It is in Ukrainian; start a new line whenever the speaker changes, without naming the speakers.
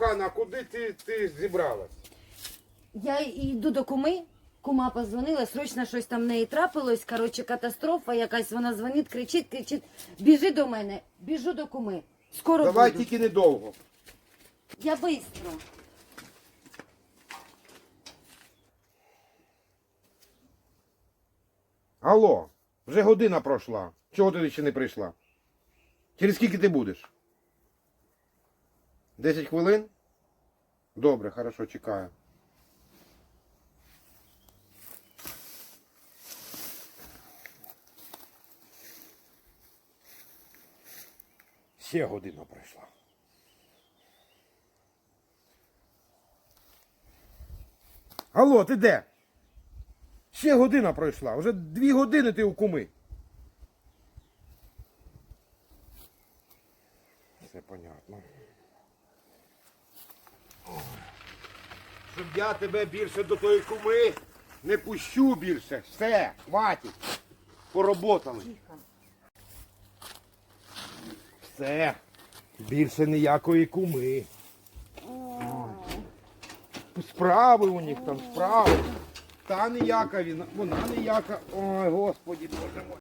кохана, а куди ти, ти зібралась?
Я йду до куми. Кума позвонила, срочно щось там в неї трапилось. Коротше, катастрофа якась. Вона дзвонить, кричить, кричить. Біжи до мене, біжу до куми. Скоро
Давай
буду.
тільки недовго.
Я швидко.
Алло, вже година пройшла. Чого ти ще не прийшла? Через скільки ти будеш? Десять хвилин? Добре, хорошо, чекаю. Ще година пройшла. Алло, ти де? Ще година пройшла. Вже дві години ти у куми. Все понятно. Щоб я тебе більше до тої куми не пущу більше. Все, хватить. Поработали. Все. Більше ніякої куми. Справи у них там, справи. Та ніяка вона, вона ніяка. Ой, господі, боже мой.